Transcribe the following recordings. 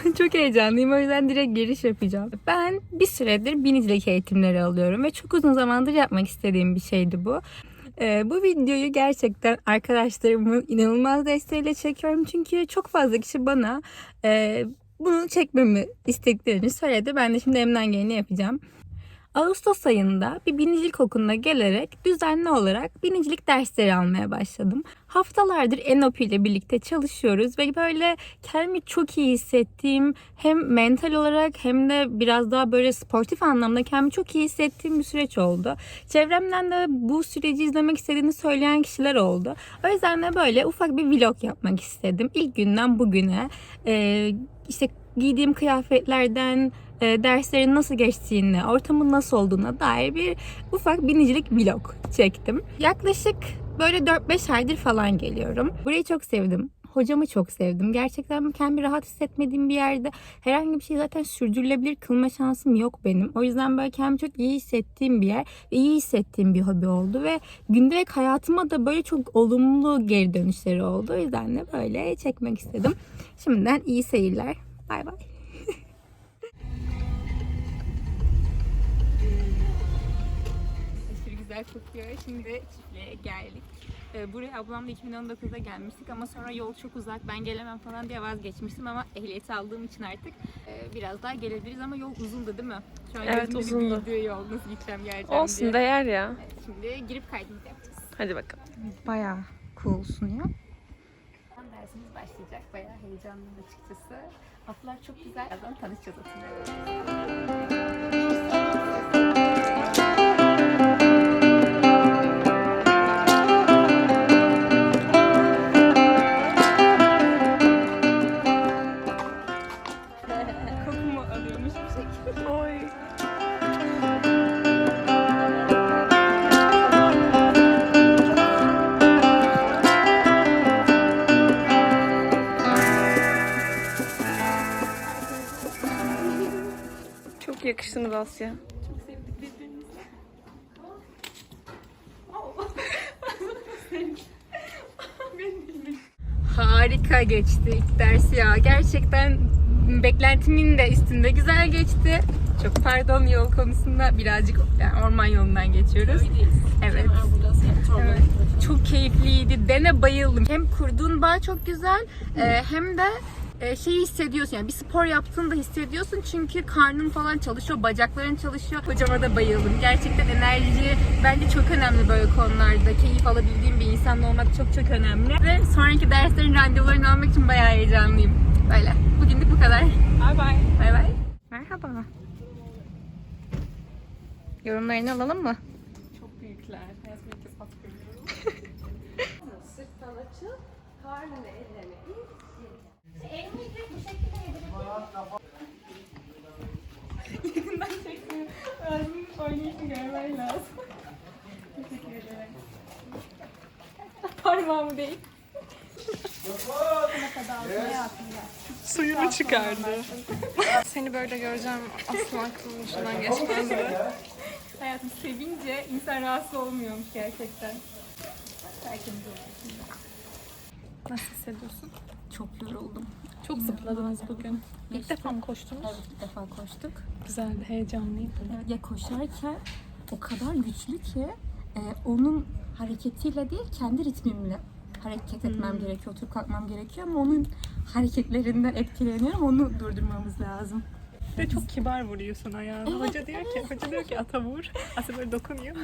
Çok heyecanlıyım o yüzden direkt giriş yapacağım. Ben bir süredir binicilik eğitimleri alıyorum ve çok uzun zamandır yapmak istediğim bir şeydi bu. Ee, bu videoyu gerçekten arkadaşlarımın inanılmaz desteğiyle çekiyorum. Çünkü çok fazla kişi bana e, bunu çekmemi istediklerini söyledi. Ben de şimdi elimden geleni yapacağım. Ağustos ayında bir binicilik okuluna gelerek düzenli olarak binicilik dersleri almaya başladım. Haftalardır Enop ile birlikte çalışıyoruz ve böyle kendimi çok iyi hissettiğim hem mental olarak hem de biraz daha böyle sportif anlamda kendimi çok iyi hissettiğim bir süreç oldu. Çevremden de bu süreci izlemek istediğini söyleyen kişiler oldu. O yüzden de böyle ufak bir vlog yapmak istedim. İlk günden bugüne e, işte giydiğim kıyafetlerden e, derslerin nasıl geçtiğini, ortamın nasıl olduğuna dair bir ufak binicilik vlog çektim. Yaklaşık böyle 4-5 aydır falan geliyorum. Burayı çok sevdim. Hocamı çok sevdim. Gerçekten kendimi rahat hissetmediğim bir yerde herhangi bir şey zaten sürdürülebilir kılma şansım yok benim. O yüzden böyle kendimi çok iyi hissettiğim bir yer ve iyi hissettiğim bir hobi oldu ve gündelik hayatıma da böyle çok olumlu geri dönüşleri oldu. O yüzden de böyle çekmek istedim. Şimdiden iyi seyirler. Bay bay. Güzel kokuyor. Şimdi çiftliğe geldik. Ee, Buraya ablamla 2019'da gelmiştik ama sonra yol çok uzak ben gelemem falan diye vazgeçmiştim ama ehliyeti aldığım için artık e, biraz daha gelebiliriz ama yol uzundu değil mi? Şu an Evet, bir uzundu. büyüdüğü yol nasıl gideceğim geleceğim Olsun diye. değer ya. Evet, Şimdi girip kaydımızı yapacağız. Hadi bakalım. Bayağı cool sunuyor. Dersimiz başlayacak. Bayağı heyecanlıyım açıkçası. Atlar çok güzel. Birazdan tanışacağız atımla. Çok sevdik birbirimizi. Harika geçti ilk ders ya. Gerçekten beklentimin de üstünde güzel geçti. Çok pardon yol konusunda birazcık yani orman yolundan geçiyoruz. Evet. Evet. Çok keyifliydi. Dene bayıldım. Hem kurduğun bağ çok güzel e, hem de şeyi hissediyorsun yani bir spor yaptığında hissediyorsun çünkü karnın falan çalışıyor, bacakların çalışıyor. Hocama da bayıldım. Gerçekten enerji bence çok önemli böyle konularda. Keyif alabildiğim bir insan olmak çok çok önemli. Ve sonraki derslerin randevularını almak için bayağı heyecanlıyım. Böyle. Bugünlük bu kadar. Bay bay. Bay bay. Merhaba. Yorumlarını alalım mı? Çok büyükler. Hayatımda ilk görüyorum. Sırttan açıl, karnını ellerine in. Elini direkt bu şekilde yedirin. Yakından çekmiyor. Ağzının oynayışını görmen lazım. Teşekkür ederim. Parmağımı değil. Suyunu çıkardı. Seni böyle göreceğim asla aklımın ucundan geçmezdi. Hayatım sevince insan rahatsız olmuyormuş gerçekten. Oldu. Nasıl hissediyorsun? Çok yoruldum. Çok zıpladınız bugün. İlk defa mı koştunuz? Evet ilk defa koştuk. Güzeldi, heyecanlıydı. Evet, ya koşarken o kadar güçlü ki e, onun hareketiyle değil kendi ritmimle hareket etmem gerekiyor, oturup kalkmam gerekiyor ama onun hareketlerinden etkileniyorum. Onu durdurmamız lazım. Ve çok kibar vuruyorsun ayağını. Evet, hoca diyor ki, hoca diyor ki ata vur. Ata böyle dokunuyor.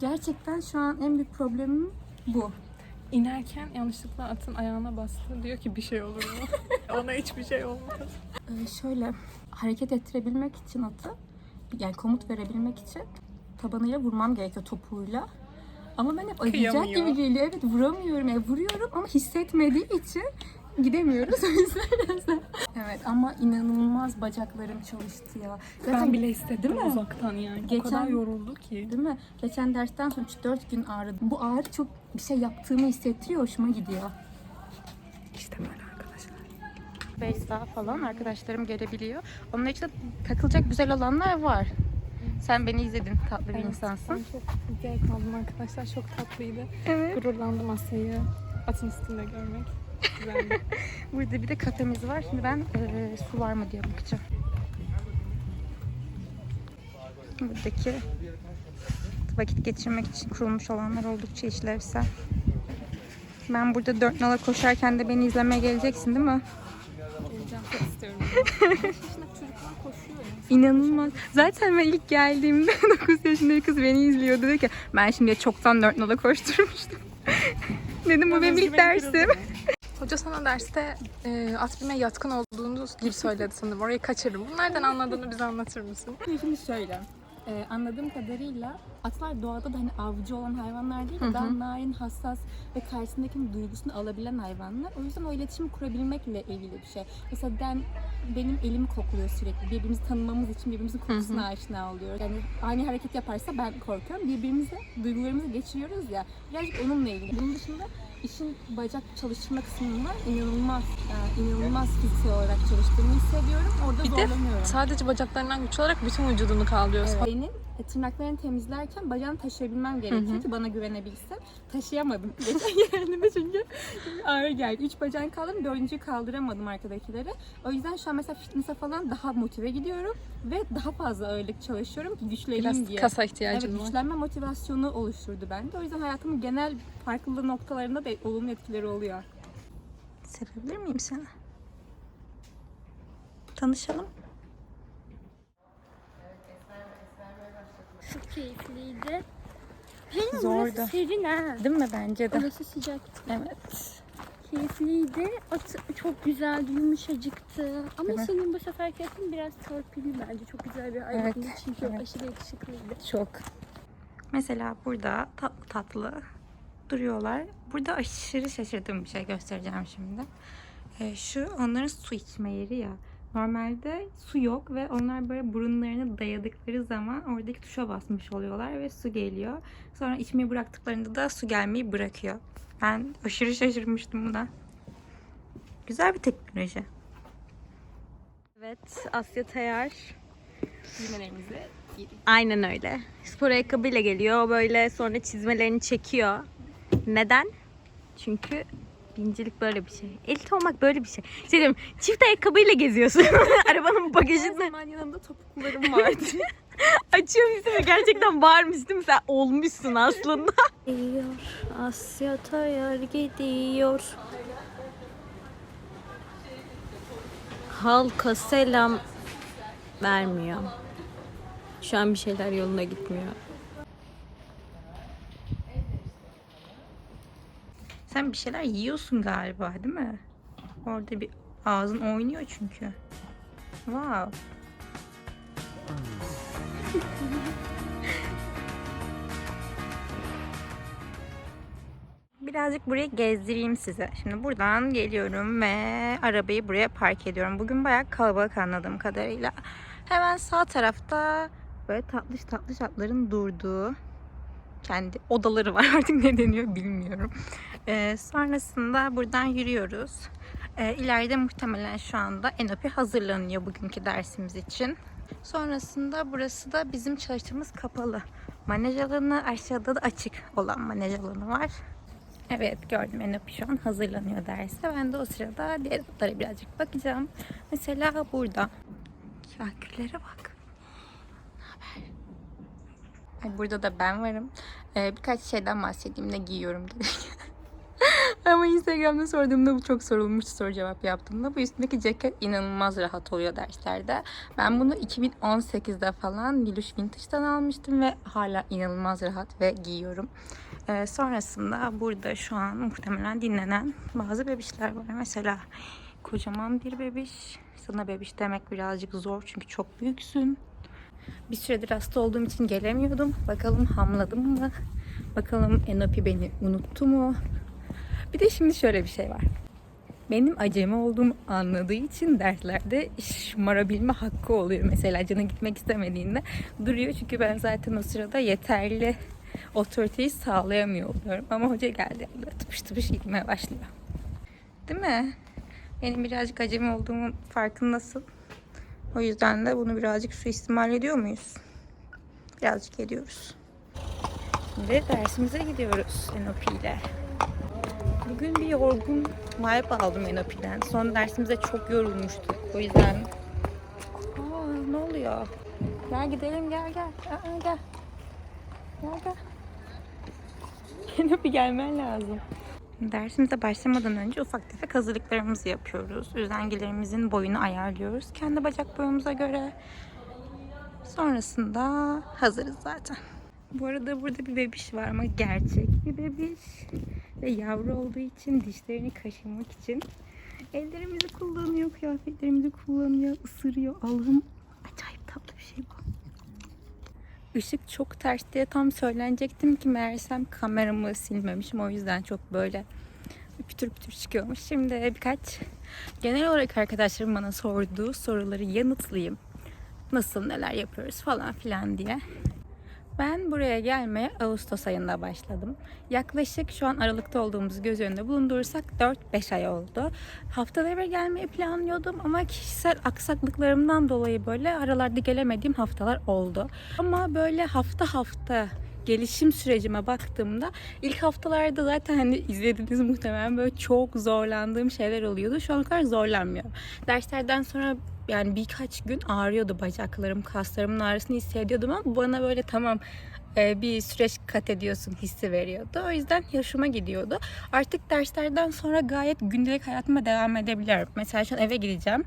Gerçekten şu an en büyük problemim bu. İnerken yanlışlıkla atın ayağına bastı. Diyor ki bir şey olur mu? Ona hiçbir şey olmaz. Ee, şöyle hareket ettirebilmek için atı yani komut verebilmek için tabanıyla vurmam gerekiyor topuğuyla. Ama ben hep acıyacak gibi geliyor. Evet vuramıyorum. Yani vuruyorum ama hissetmediği için gidemiyoruz. O yüzden Evet ama inanılmaz bacaklarım çalıştı ya. Zaten Ben bile mi? uzaktan yani. O Geçen- kadar yoruldu ki. Değil mi? Geçen dersten sonra 3-4 gün ağrıdı. Bu ağrı çok bir şey yaptığımı hissettiriyor. Hoşuma gidiyor. İşte böyle arkadaşlar. Beyza falan arkadaşlarım gelebiliyor. Onun için de takılacak güzel alanlar var. Sen beni izledin. Tatlı bir insansın. Ben çok zevk aldım arkadaşlar. Çok tatlıydı. Evet. Gururlandım Asya'yı atın üstünde görmek. güzeldi. Burada bir de kafemiz var. Şimdi ben eee, su var mı diye bakacağım. Buradaki vakit geçirmek için kurulmuş olanlar oldukça işlevsel. Ben burada dört nala koşarken de beni izlemeye geleceksin değil mi? Geleceğim çok istiyorum. Kaç yaşındaki çocuklar koşuyor ya. İnanılmaz. Zaten ben ilk geldiğimde 9 yaşında bir kız beni izliyordu. Dedi ki ben şimdiye çoktan dört nala koşturmuştum. Dedim bu benim ilk dersim. Hoca sana derste e, at binmeye yatkın olduğunu gibi söyledi sanırım. Orayı kaçırdım. Bunlardan anladığını bize anlatır mısın? Şimdi şöyle. E, anladığım kadarıyla atlar doğada da hani avcı olan hayvanlar değil de daha narin, hassas ve karşısındakinin duygusunu alabilen hayvanlar. O yüzden o iletişimi kurabilmekle ilgili bir şey. Mesela den benim elimi kokluyor sürekli. Birbirimizi tanımamız için birbirimizin kokusuna aşina oluyoruz. Yani ani hareket yaparsa ben korkuyorum. Birbirimize duygularımızı geçiriyoruz ya. Birazcık onunla ilgili. Bunun dışında işin bacak çalıştırma kısmında inanılmaz, yani inanılmaz fiziksel olarak çalıştığımı hissediyorum. Orada Bir de zorlanıyorum. Sadece bacaklarından güç olarak bütün vücudunu kaldırıyorsun. Evet. Benim e, tırnaklarını temizlerken bacağını taşıyabilmem gerekiyor ki bana güvenebilsin. Taşıyamadım geçen çünkü ağır geldi. Üç bacağını kaldırdım, dördüncüyü kaldıramadım arkadakileri. O yüzden şu an mesela fitness'a falan daha motive gidiyorum ve daha fazla ağırlık çalışıyorum ki güçleneyim Biraz diye. kasa Evet, ihtiyacın var. güçlenme motivasyonu oluşturdu bende. O yüzden hayatımın genel farklı noktalarında da olumlu etkileri oluyor. Sevebilir miyim seni? Tanışalım. Çok keyifliydi. Benim Zordu. burası serin ha. Değil mi bence de? Burası sıcak. Evet. Keyifliydi. At çok güzeldi, yumuşacıktı. Ama Değil mi? senin bu seferki atın biraz torpilli bence. Çok güzel bir Evet, ayrıntı çünkü evet. aşırı yakışıklıydı. Çok. Mesela burada tatlı tatlı duruyorlar. Burada aşırı şaşırdığım bir şey göstereceğim şimdi. Ee, şu onların su içme yeri ya. Normalde su yok ve onlar böyle burunlarını dayadıkları zaman oradaki tuşa basmış oluyorlar ve su geliyor. Sonra içmeyi bıraktıklarında da su gelmeyi bırakıyor. Ben aşırı şaşırmıştım buna. Güzel bir teknoloji. Evet, Asya Tayar. Çizmelerimizi Aynen öyle. Spor ayakkabıyla geliyor. Böyle sonra çizmelerini çekiyor. Neden? Çünkü bincilik böyle bir şey. Elit olmak böyle bir şey. Şey diyeyim, çift ayakkabıyla geziyorsun. Arabanın bagajında. zaman yanımda topuklarım vardı. Açıyor musun ve gerçekten varmış değil mi? Sen olmuşsun aslında. Gidiyor, Asya Tayar gidiyor. Halka selam vermiyor. Şu an bir şeyler yoluna gitmiyor. Sen bir şeyler yiyorsun galiba değil mi? Orada bir ağzın oynuyor çünkü. Wow. Birazcık burayı gezdireyim size. Şimdi buradan geliyorum ve arabayı buraya park ediyorum. Bugün bayağı kalabalık anladığım kadarıyla. Hemen sağ tarafta böyle tatlış tatlış atların durduğu kendi odaları var artık ne deniyor bilmiyorum. Ee, sonrasında buradan yürüyoruz. Ee, ileride muhtemelen şu anda Enopi hazırlanıyor bugünkü dersimiz için. Sonrasında burası da bizim çalıştığımız kapalı manej alanı. Aşağıda da açık olan manej alanı var. Evet gördüm Enopi şu an hazırlanıyor derse. Ben de o sırada diğer odalara birazcık bakacağım. Mesela burada. Ya güllere bak. Ay, Burada da ben varım. Ee, birkaç şeyden bahsedeyim ne giyiyorum diye. Ama Instagram'da sorduğumda bu çok sorulmuştu soru cevap yaptığımda. Bu üstündeki ceket inanılmaz rahat oluyor derslerde. Ben bunu 2018'de falan Niluş Vintage'dan almıştım ve hala inanılmaz rahat ve giyiyorum. Ee, sonrasında burada şu an muhtemelen dinlenen bazı bebişler var. Mesela kocaman bir bebiş. Sana bebiş demek birazcık zor çünkü çok büyüksün. Bir süredir hasta olduğum için gelemiyordum. Bakalım hamladım mı? Bakalım Enopi beni unuttu mu? Bir de şimdi şöyle bir şey var. Benim acemi olduğumu anladığı için derslerde şımarabilme hakkı oluyor. Mesela canı gitmek istemediğinde duruyor. Çünkü ben zaten o sırada yeterli otoriteyi sağlayamıyor oluyorum. Ama hoca geldi. Tıpış tıpış gitmeye başlıyor. Değil mi? Benim birazcık acemi olduğumun farkındasın. O yüzden de bunu birazcık suistimal ediyor muyuz? Birazcık ediyoruz. Ve dersimize gidiyoruz NLP ile. Bugün bir yorgun vibe aldım Enopi'den. Son dersimize çok yorulmuştuk. O yüzden... Aa, ne oluyor? Gel gidelim gel gel. Aa, gel. Gel gel. Enopi gelmen lazım. Dersimize başlamadan önce ufak tefek hazırlıklarımızı yapıyoruz. Üzengilerimizin boyunu ayarlıyoruz. Kendi bacak boyumuza göre. Sonrasında hazırız zaten. Bu arada burada bir bebiş var ama gerçek bir bebiş. Ve yavru olduğu için dişlerini kaşımak için ellerimizi kullanıyor, kıyafetlerimizi kullanıyor, ısırıyor. Allah'ım acayip tatlı bir şey bu. Işık çok ters diye tam söylenecektim ki meğersem kameramı silmemişim. O yüzden çok böyle pütür pütür çıkıyormuş. Şimdi birkaç genel olarak arkadaşlarım bana sorduğu soruları yanıtlayayım. Nasıl neler yapıyoruz falan filan diye. Ben buraya gelmeye Ağustos ayında başladım. Yaklaşık şu an Aralık'ta olduğumuz göz önünde bulundurursak 4-5 ay oldu. Haftada bir gelmeyi planlıyordum ama kişisel aksaklıklarımdan dolayı böyle aralarda gelemediğim haftalar oldu. Ama böyle hafta hafta gelişim sürecime baktığımda ilk haftalarda zaten hani izlediğiniz muhtemelen böyle çok zorlandığım şeyler oluyordu. Şu an kadar zorlanmıyorum. Derslerden sonra yani birkaç gün ağrıyordu bacaklarım, kaslarımın ağrısını hissediyordum ama bana böyle tamam e, bir süreç kat ediyorsun hissi veriyordu. O yüzden hoşuma gidiyordu. Artık derslerden sonra gayet gündelik hayatıma devam edebiliyorum. Mesela şu an eve gideceğim.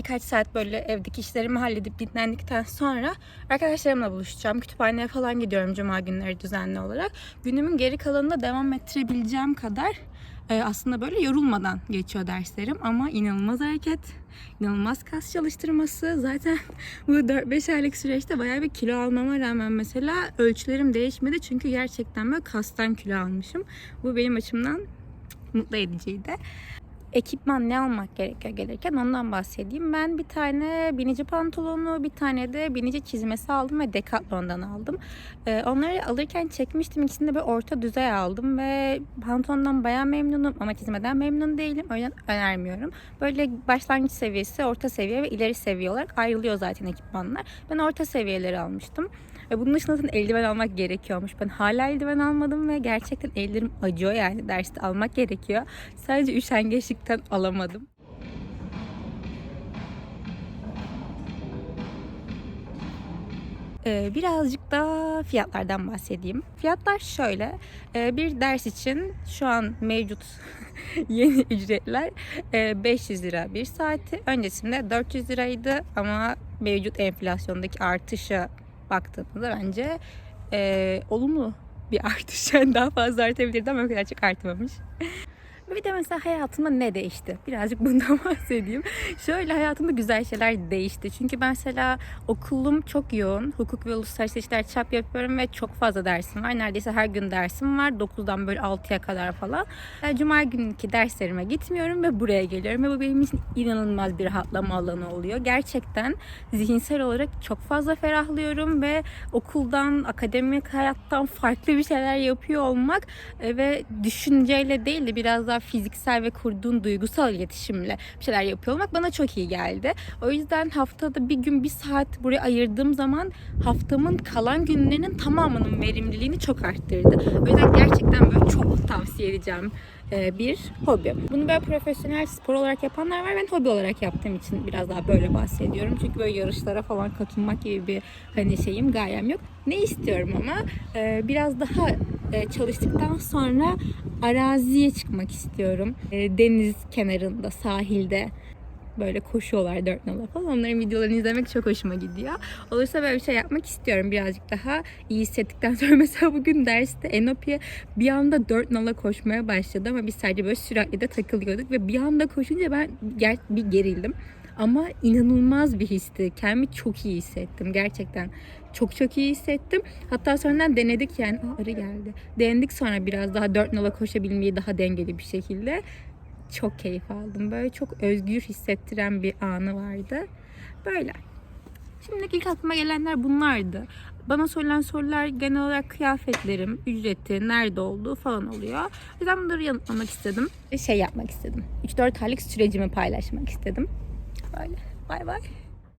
Birkaç saat böyle evdeki işlerimi halledip dinlendikten sonra arkadaşlarımla buluşacağım. Kütüphaneye falan gidiyorum cuma günleri düzenli olarak. Günümün geri kalanında devam ettirebileceğim kadar e, aslında böyle yorulmadan geçiyor derslerim ama inanılmaz hareket, inanılmaz kas çalıştırması. Zaten bu 4-5 aylık süreçte bayağı bir kilo almama rağmen mesela ölçülerim değişmedi çünkü gerçekten böyle kastan kilo almışım. Bu benim açımdan mutlu ediciydi ekipman ne almak gerekiyor gelirken ondan bahsedeyim. Ben bir tane binici pantolonu, bir tane de binici çizmesi aldım ve Decathlon'dan aldım. Ee, onları alırken çekmiştim. İkisini de bir orta düzey aldım ve pantolondan bayağı memnunum ama çizmeden memnun değilim. O yüzden önermiyorum. Böyle başlangıç seviyesi, orta seviye ve ileri seviye olarak ayrılıyor zaten ekipmanlar. Ben orta seviyeleri almıştım. Ve bunun dışında zaten eldiven almak gerekiyormuş. Ben hala eldiven almadım ve gerçekten ellerim acıyor yani derste almak gerekiyor. Sadece üşengeçlikten alamadım. Ee, birazcık da fiyatlardan bahsedeyim. Fiyatlar şöyle. Ee, bir ders için şu an mevcut yeni ücretler e, 500 lira bir saati. Öncesinde 400 liraydı ama mevcut enflasyondaki artışa baktığımızda bence e, olumlu bir artış. Yani daha fazla artabilirdi ama o kadar çok artmamış. Bir de mesela hayatımda ne değişti? Birazcık bundan bahsedeyim. Şöyle hayatımda güzel şeyler değişti. Çünkü ben mesela okulum çok yoğun. Hukuk ve uluslararası ilişkiler çap yapıyorum ve çok fazla dersim var. Neredeyse her gün dersim var. 9'dan böyle 6'ya kadar falan. Yani Cuma günkü derslerime gitmiyorum ve buraya geliyorum. Ve bu benim için inanılmaz bir rahatlama alanı oluyor. Gerçekten zihinsel olarak çok fazla ferahlıyorum ve okuldan, akademik hayattan farklı bir şeyler yapıyor olmak e, ve düşünceyle değil de biraz daha fiziksel ve kurduğun duygusal iletişimle bir şeyler yapıyor olmak bana çok iyi geldi. O yüzden haftada bir gün bir saat buraya ayırdığım zaman haftamın kalan günlerinin tamamının verimliliğini çok arttırdı. O yüzden gerçekten böyle çok tavsiye edeceğim e, bir hobi. Bunu böyle profesyonel spor olarak yapanlar var. Ben hobi olarak yaptığım için biraz daha böyle bahsediyorum. Çünkü böyle yarışlara falan katılmak gibi bir hani şeyim gayem yok. Ne istiyorum ama e, biraz daha çalıştıktan sonra araziye çıkmak istiyorum. E, deniz kenarında, sahilde böyle koşuyorlar dört nala falan. Onların videolarını izlemek çok hoşuma gidiyor. Olursa böyle bir şey yapmak istiyorum birazcık daha iyi hissettikten sonra. Mesela bugün derste Enopi'ye bir anda dört nala koşmaya başladı ama biz sadece böyle sürekli de takılıyorduk ve bir anda koşunca ben bir gerildim. Ama inanılmaz bir histi. Kendimi çok iyi hissettim gerçekten. Çok çok iyi hissettim. Hatta sonradan denedik yani. Aa, arı geldi. Denedik sonra biraz daha dört nala koşabilmeyi daha dengeli bir şekilde. Çok keyif aldım. Böyle çok özgür hissettiren bir anı vardı. Böyle. Şimdilik ilk aklıma gelenler bunlardı. Bana sorulan sorular genel olarak kıyafetlerim, ücreti, nerede olduğu falan oluyor. O yüzden bunları yanıtlamak istedim. Şey yapmak istedim. 3-4 aylık sürecimi paylaşmak istedim. Böyle. Bay bay.